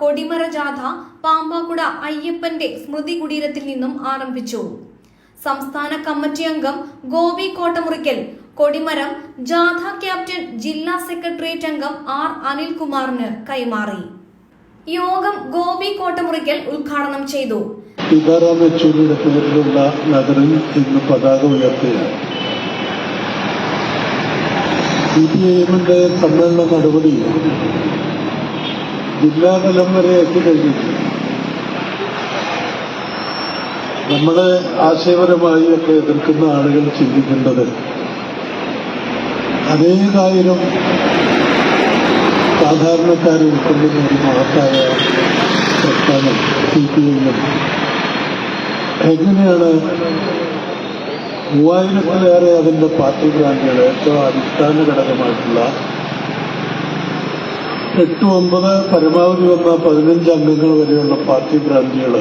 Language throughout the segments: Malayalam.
കൊടിമര ജാഥ പാമ്പാക്കുട അയ്യപ്പന്റെ സ്മൃതി കുടീരത്തിൽ നിന്നും ആരംഭിച്ചു. സംസ്ഥാന കമ്മിറ്റി അംഗം ഗോപി കോട്ടമുറിക്കൽ കൊടിമരം ജാഥ ക്യാപ്റ്റൻ ജില്ലാ സെക്രട്ടേറിയറ്റ് അംഗം ആർ അനിൽകുമാറിന് കൈമാറി. യോഗം ഗോപി കോട്ടമുറിക്കൽ ഉദ്ഘാടനം ചെയ്തു. സി പി ഐ എമ്മിന്റെ സമ്മേളന നടപടി ജില്ലാതലം വരെ എത്തിക്കഴിഞ്ഞിട്ടുണ്ട് നമ്മളെ ആശയപരമായി ഒക്കെ എതിർക്കുന്ന ആളുകൾ ചിന്തിക്കേണ്ടത് അനേകായിരം സാധാരണക്കാർ ഉൾക്കൊള്ളുന്ന ഒരു മഹത്തായ പ്രസ്ഥാനം സി പി ഐ എം എങ്ങനെയാണ് മൂവായിരത്തിലേറെ അതിന്റെ പാർട്ടി ബ്രാൻഡുകൾ ഏറ്റവും അടിസ്ഥാന ഘടകമായിട്ടുള്ള എട്ട് ഒമ്പത് പരമാവധി വന്ന പതിനഞ്ച് അംഗങ്ങൾ വരെയുള്ള പാർട്ടി ബ്രാഞ്ചുകൾ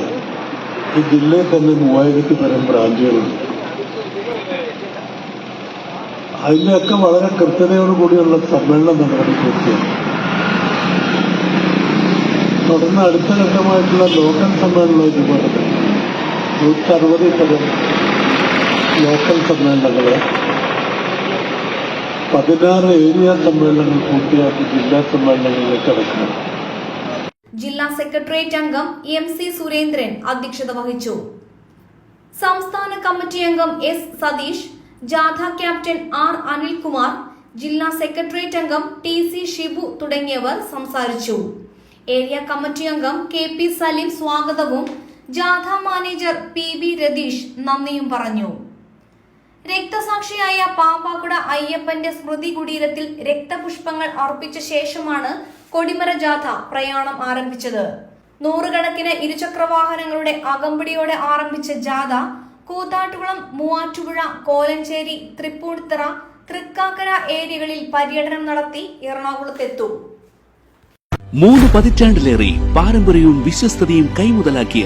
ഈ ജില്ലയിൽ തന്നെ മൂവായിരത്തി പരം ബ്രാഞ്ചുകളുണ്ട്. അതിലൊക്കെ വളരെ കൃത്യതയോടുകൂടിയുള്ള സമ്മേളനം നടപടി പൂർത്തിയാണ് തുടർന്ന് അടുത്ത ഘട്ടമായിട്ടുള്ള ലോക്കൽ സമ്മേളനം തന്നെ നൂറ്ററുപതിൽ പരം ലോക്കൽ സമ്മേളനങ്ങൾ. പതിനാറ് ഏരിയ സമ്മേളനങ്ങൾ പൂർത്തിയാക്കി ജില്ലാ സമ്മേളനങ്ങളിലേക്ക് കടക്കണം ജില്ലാ സെക്രട്ടേറിയറ്റ് അംഗം എം സി സുരേന്ദ്രൻ അധ്യക്ഷത വഹിച്ചു. സംസ്ഥാന കമ്മിറ്റി അംഗം എസ് സതീഷ് ജാഥ ക്യാപ്റ്റൻ ആർ അനിൽകുമാർ ജില്ലാ സെക്രട്ടേറിയറ്റ് അംഗം ടി സി ഷിബു തുടങ്ങിയവർ സംസാരിച്ചു. ഏരിയ കമ്മിറ്റി അംഗം കെ പി സലീം സ്വാഗതവും ജാഥ മാനേജർ പി ബി രതീഷ് നന്ദിയും പറഞ്ഞു. രക്തസാക്ഷിയായ പാമ്പാക്കുട അയ്യപ്പന്റെ സ്മൃതി കുടീരത്തിൽ രക്തപുഷ്പങ്ങൾ അർപ്പിച്ച ശേഷമാണ് കൊടിമര ജാഥ പ്രയാണം ആരംഭിച്ചത്. നൂറുകണക്കിന് ഇരുചക്രവാഹനങ്ങളുടെ അകമ്പടിയോടെ ആരംഭിച്ച ജാഥ കൂത്താട്ടുകുളം മൂവാറ്റുപുഴ കോലഞ്ചേരി തൃപ്പൂണിത്തറ തൃക്കാക്കര ഏരിയകളിൽ പര്യടനം നടത്തി എറണാകുളത്തെത്തും. മൂന്ന് പതിറ്റാണ്ടിലേറെ പാരമ്പര്യവും വിശ്വസ്തയും കൈമുതലാക്കിയ